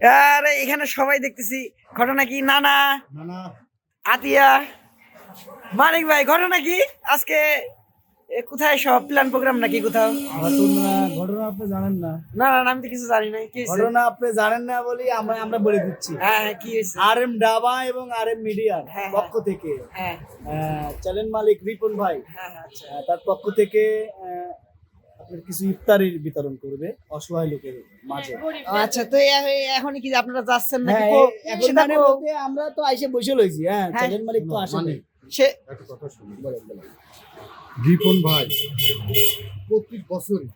আরে এখানে সবাই দেখতেছি। ঘটনা কি? নানা না না আতিয়া মানিক ভাই ঘটনা কি? আজকে কোথায় সব প্ল্যান প্রোগ্রাম নাকি কোথাও? ঘটনা আপনি জানেন না। না না আমি তো কিছু জানি না কি? ঘটনা আপনি জানেন না বলি আমরা আমরা বলে দিচ্ছি। হ্যাঁ হ্যাঁ কি হয়েছে? আর এম ডাবা এবং আর এম মিডিয়ার পক্ষ থেকে। হ্যাঁ। চ্যানেল মালিক রিপন ভাই। হ্যাঁ হ্যাঁ, আচ্ছা। তার পক্ষ থেকে কিছু ইফতারির বিতরণ করবে অসহায় লোকের মাঝে। আচ্ছা তো এখন কি আপনারা যাচ্ছেন নাকি হ্যাঁ, মানে আমরা তো আইসে বসে লইছি হ্যাঁ হ্যাঁ। চ্যানেল মালিক তো আসেনি। মানে সে একটা কথা শুনুন রিপন ভাই প্রত্যেক বছরই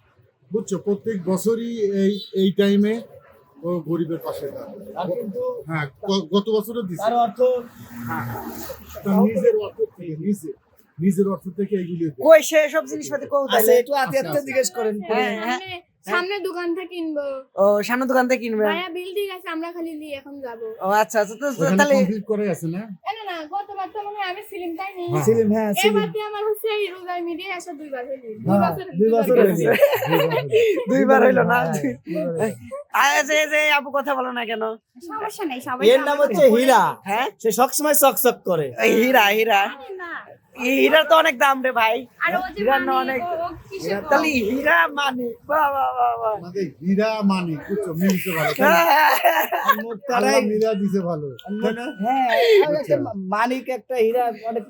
বুঝছ প্রত্যেক বছরই এই এই টাইমে ও গরিবের পাশে দাঁড়ায়। আর কিন্তু হ্যাঁ গত বছরও তার নিজের অর্থ নিজে নিজের অর্থ থেকে এইগুলি দেয়। কই সে সব জিনিসপত্র কো আচ্ছা তাইলে একটু আতে আতে জিজ্ঞেস করেন হ্যাঁ, হ্যাঁ। সামনে দোকান থেকে কিনবো। ও সামনে দোকান থেকে কিনবে? ভাইয়া বিল ঠিক আছে আমরা খালি নিয়ে এখন যাব। ও আচ্ছা আচ্ছা তো তাহলে কমপ্লিট করে আছে না? না না গতবার তো মনে আমি ফিল্ম তাই নি হ্যাঁ। সেলিম হ্যাঁ এবার দিয়ে আমার হচ্ছে এই রোজার মিডিয়ায় আসা দুইবার হইল? দুই বছর দুই বছর হইল। গেছে। না। আচ্ছা এই যে আপু কথা বলো না কেন? সমস্যা নাই সবাই এর নাম হচ্ছে হীরা। হ্যাঁ? সে সবসময় চকচক করে। হীরা হীরা। না। হীরার তো অনেক দাম রে ভাই। আর ও যে হীরার না মানে অনেক তাহলে হীরা মানে বাহ বাহ বাহ বাহ আমাদের হীরা মানি বুঝছ? মিলছে ভালো দিছে ভালো হ্যাঁ মানিক একটা হীরা অনেক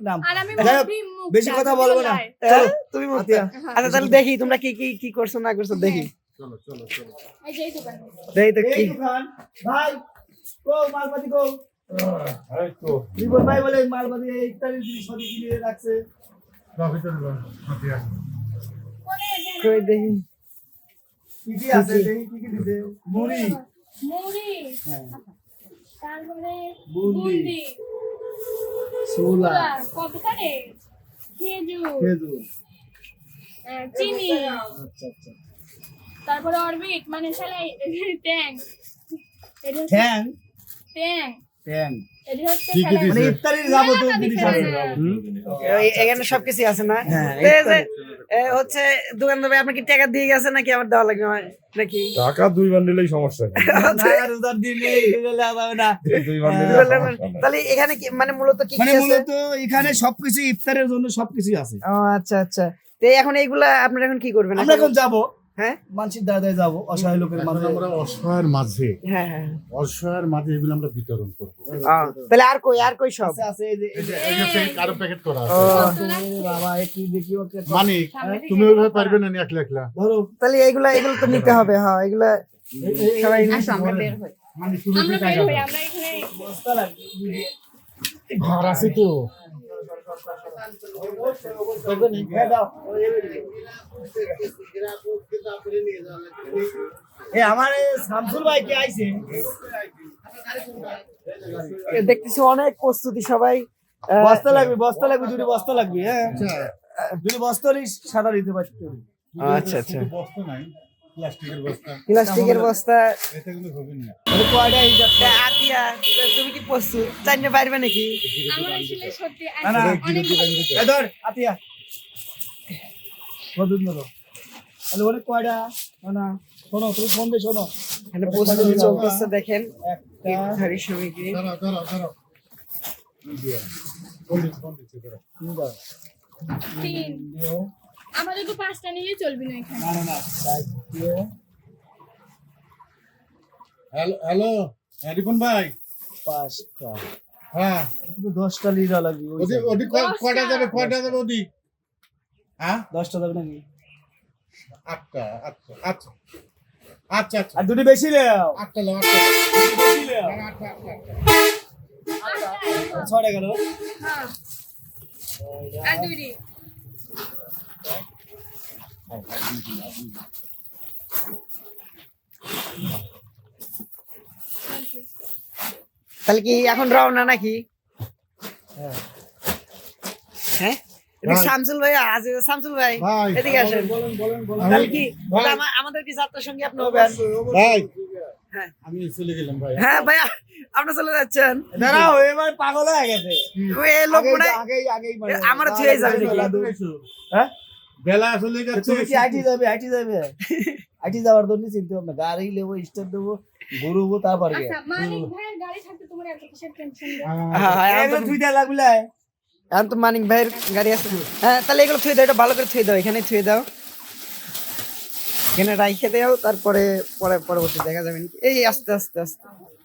মুখ বেশি কথা বলব না। হ্যাঁ, তুমি আতিয়া। আচ্ছা। তাহলে দেখি তোমরা কি কি কি করছ না করছ দেখি। চলো চলো চলো। এই যে এই দোকান। দেখি তো কি। ভাই মালপাতি রিপন ভাই বলে মালপাতি এই ইত্যাদি জিনিসপাতি কিনে রাখছে। প্রফিটার হাতিয়া কই দেখি? কি কি আছে? দেখি কি কি দিছে? মুড়ি। মুড়ি। হ্যাঁ। তারপরে বুন্দি। বুন্দি। ছোলা। কত করে খেজুর। খেজুর। চিনি। আচ্ছা আচ্ছা। তারপরে অরবিট মানে ট্যাং? ট্যাং। মানে ইফতারির যাবতীয় জিনিস আছে। হুম? এই- এখানে সবকিছু আছে না? হ্যাঁ, তো এই যে, এ, হচ্ছে দোকানদার ভাই আপনার টাকা দিয়ে গেছে নাকি আবার দেওয়া লাগবে নাকি? টাকা দুই বান্ডিলেই সমস্যা কি? না রোজার দিনে দিলে যাবে না। দুই বান্ডিলেই বললাম, সমস্যা নাই। তাহলে এখানে কি মানে মূলত কি কি মানে আছে? মূলত এখানে সবকিছু ইফতারের জন্য সবকিছু আছে। আচ্ছা আচ্ছা। তো এখন এইগুলা আপনারা এখন কি করবেন? আমরা এখন যাব। হ্যাঁ? মানসিক দাদায় যাব অসহায় লোকের মাঝে। আমরা অসহায়ের মাঝে হ্যাঁ হ্যাঁ। অসহায়ের মাঝে এগুলো আমরা বিতরণ করব। তাহলে আর কই আর কই সব? আছে এই যে এই যে কারও প্যাকেট করা আছে। বাবা এ কি দেখি ওকে মানে তুমি ওইভাবে পারবে না একলা একলা? ধরো। তাহলে এইগুলা এগুলো তো নিতে হবে হ্যাঁ এগুলা সবাই আসো, আমরা বের হই। মানে তুমি আমরা কি বের টাকা হই, দাও? আমরা এখানে ঘর আছে তো। আমার শামসুল ভাই কি আইছে? দেখতেছি অনেক প্রস্তুতি সবাই। বস্তা লাগবে বস্তা লাগবে দুটি বস্তা লাগবে হ্যাঁ? দুটি বস্তারই সাদা দিতে পারছি। আচ্ছা আচ্ছা। বস্তা নাই। প্লাস্টিকের বস্তা। প্লাস্টিকের বস্তা। এটা কিন্তু হবে না। মানে আতিয়া তুমি কি প্রস্তুত জানতে পারবে নাকি? আমার আসলে সত্যি না, না, অনেক এ ধর আতিয়া। কতদিন ধরো তাহলে অনেক কয়টা? না না শোনো তুমি ফোন শোনো। প্রস্তুতি চলতেছে দেখেন। সমিতি। তিন। আমাদের তো পাঁচটা নিয়ে চলবি না এখানে। না না। হ্যালো হ্যালো হ্যাঁ, রিপন ভাই। পাঁচটা। হ্যাঁ। কিন্তু দশটা লিরা লাগবে ওই ওদি side এ। ওদি ক- দশটা। কয়টা যাবে কয়টা যাবে ওদি হ্যাঁ? দশটা যাবে নাকি? আটটা আচ্ছা আচ্ছা আচ্ছা আচ্ছা। আর দুটি বেশি লেও। আটটা লো আটটা। বেশি লেও আটটা আটটা। আটটা গেল হ্যাঁ। আর তাহলে কি এখন রওনা নাকি? হ্যাঁ? হ্যাঁ শামসুল ভাই আজ শামসুল ভাই ভাই। এদিকে আসেন। বলেন বলেন বলেন। তাহলে কি ভাই। এটা আমা- আমাদের কি যাত্রার সঙ্গে আপনি হবেন? ভাই হ্যাঁ। আমি চলে গেলাম ভাই। হ্যাঁ ভাইয়া আপনি চলে যাচ্ছেন। দাঁড়াও এবার পাগল হয়ে গেছে। ওই এই লোক মনে আগেই আগেই মানে। ছুঁয়ে যাবে নাকি? হ্যাঁ? বেলা আসলে তুমি কি আইটি যাবে আইটি যাবে? আইটি যাওয়ার জন্য চিন্তা ভাবনা। গাড়ি নেব স্টার্ট দেবো ঘুরবো তারপর আচ্ছা মানিক ভাইয়ের গাড়ি থাকতে তোমার এত কিসের টেনশন হ্যাঁ হ্যাঁ। লাগবে এখন তো মানিক ভাইয়ের গাড়ি আছে। হ্যাঁ তাহলে এগুলো থুয়ে দাও এটা ভালো করে থুয়ে দাও এখানে থুয়ে দাও। এখানে রাইখে দাও তারপরে পরে পরবর্তী দেখা যাবে। এই আস্তে আস্তে আস্তে।